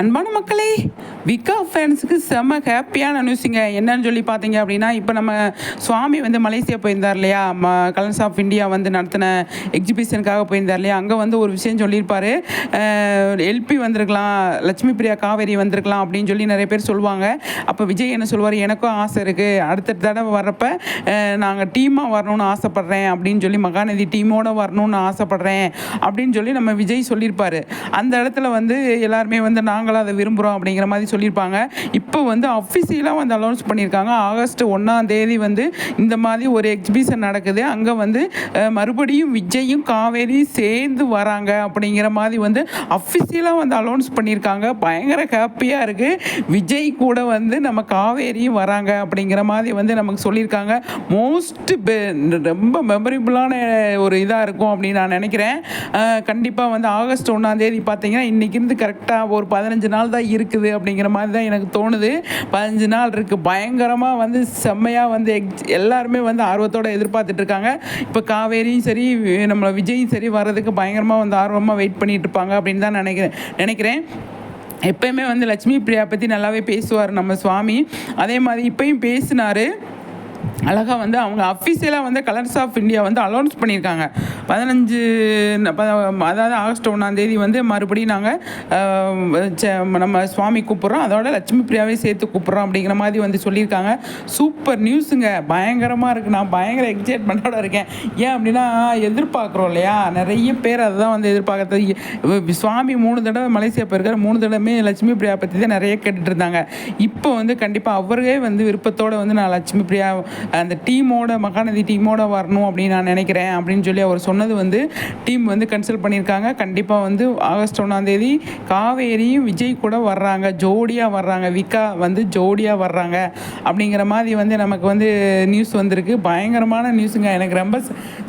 அன்பான மக்களே விகா ஃபேன்ஸுக்கு செம்ம ஹாப்பியான நியூஸுங்க என்னன்னு சொல்லி பார்த்தீங்க அப்படின்னா இப்போ நம்ம சுவாமி வந்து மலேசியா போயிருந்தார் இல்லையா? ம கலன்ஸ் ஆஃப் இந்தியா வந்து நடத்தின எக்ஸிபிஷனுக்காக போயிருந்தார் இல்லையா? அங்கே வந்து ஒரு விஷயம் சொல்லியிருப்பார். எல்பி வந்திருக்கலாம் லட்சுமி பிரியா காவேரி வந்திருக்கலாம் அப்படின்னு சொல்லி நிறைய பேர் சொல்லுவாங்க. அப்போ விஜய் என்ன சொல்லுவார்? எனக்கும் ஆசை இருக்குது அடுத்த தடவை வர்றப்ப நாங்கள் டீமாக வரணும்னு ஆசைப்பட்றேன். அப்படின்னு சொல்லி மகாநதி டீமோடு வரணும்னு ஆசைப்பட்றேன் அப்படின்னு சொல்லி நம்ம விஜய் சொல்லியிருப்பார். அந்த இடத்துல வந்து எல்லாருமே வந்து நாங்கள் நாங்களும் அதை விரும்புகிறோம் அப்படிங்கிற மாதிரி சொல்லியிருப்பாங்க. இப்போ வந்து அஃபிஷியலாக வந்து அலௌன்ஸ் பண்ணியிருக்காங்க. ஆகஸ்ட் ஒன்றாம் தேதி வந்து இந்த மாதிரி ஒரு எக்ஸிபிஷன் நடக்குது. அங்கே வந்து மறுபடியும் விஜயும் காவேரியும் சேர்ந்து வராங்க அப்படிங்கிற மாதிரி வந்து அஃபிஷியலாக வந்து அலௌன்ஸ் பண்ணியிருக்காங்க. பயங்கர ஹாப்பியாக இருக்குது விஜய் கூட வந்து நம்ம காவேரியும் வராங்க அப்படிங்கிற மாதிரி வந்து நமக்கு சொல்லியிருக்காங்க. மோஸ்ட் ரொம்ப மெமரபிளான ஒரு இதாக இருக்கும் அப்படின்னு நான் நினைக்கிறேன். கண்டிப்பாக வந்து ஆகஸ்ட் ஒன்றாம் தேதி பார்த்தீங்கன்னா இன்றைக்கி இருந்து கரெக்டாக ஒரு பதினஞ்சு நாள் தான் இருக்குது அப்படிங்கிற மாதிரி தான் எனக்கு தோணுது. பதினஞ்சு நாள் இருக்குது பயங்கரமாக வந்து செம்மையாக வந்து எக்ஸ் எல்லாருமே வந்து ஆர்வத்தோடு எதிர்பார்த்துட்ருக்காங்க இப்போ காவேரியும் சரி நம்மளை விஜயும் சரி வர்றதுக்கு பயங்கரமாக வந்து ஆர்வமாக வெயிட் பண்ணிகிட்டு இருப்பாங்க அப்படின்னு தான் நினைக்கிறேன் நினைக்கிறேன். எப்பயுமே வந்து லட்சுமி பிரியா பற்றி நல்லாவே பேசுவார் நம்ம சுவாமி. அதே மாதிரி இப்பயும் பேசினார். அழகாக வந்து அவங்க அஃபிஷியலாக வந்து கலர்ஸ் ஆஃப் இந்தியா வந்து அலௌன்ஸ் பண்ணியிருக்காங்க. பதினஞ்சு அதாவது ஆகஸ்ட் ஒன்றாந்தேதி வந்து மறுபடியும் நாங்கள் நம்ம சுவாமி கூப்பிட்றோம். அதோட லட்சுமி பிரியாவே சேர்த்து கூப்பிட்றோம் அப்படிங்கிற மாதிரி வந்து சொல்லியிருக்காங்க. சூப்பர் நியூஸுங்க. பயங்கரமாக இருக்குது நான் பயங்கர எக்ஸைட்மெண்ட்டோட இருக்கேன். ஏன் அப்படின்னா எதிர்பார்க்குறோம் இல்லையா? நிறைய பேர் அதை தான் வந்து எதிர்பார்க்கறது. சுவாமி மூணு தடவை மலேசியா போயிருக்காரு. மூணு தடவை லட்சுமி பிரியா பற்றி தான் நிறைய கேட்டுட்டு இருந்தாங்க. இப்போ வந்து கண்டிப்பாக அவரே வந்து விருப்பத்தோடு வந்து நான் லட்சுமி பிரியா அந்த டீமோட மகாநதி டீமோட வரணும் அப்படின்னு நான் நினைக்கிறேன் அப்படின்னு சொல்லி அவர் சொன்னது வந்து டீம் வந்து கன்சல்ட் பண்ணியிருக்காங்க. கண்டிப்பாக வந்து ஆகஸ்ட் ஒன்றாந்தேதி காவேரியும் விஜய் கூட வர்றாங்க. ஜோடியாக வர்றாங்க. விகா வந்து ஜோடியாக வர்றாங்க. அப்படிங்கிற மாதிரி வந்து நமக்கு வந்து நியூஸ் வந்திருக்கு. பயங்கரமான நியூஸுங்க எனக்கு ரொம்ப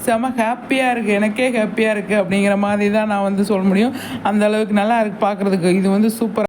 செம ஹாப்பியாக இருக்குது எனக்கே ஹாப்பியாக இருக்குது அப்படிங்கிற மாதிரி தான் நான் வந்து சொல்ல முடியும். அந்த அளவுக்கு நல்லா இருக்குது பார்க்குறதுக்கு. இது வந்து சூப்பர்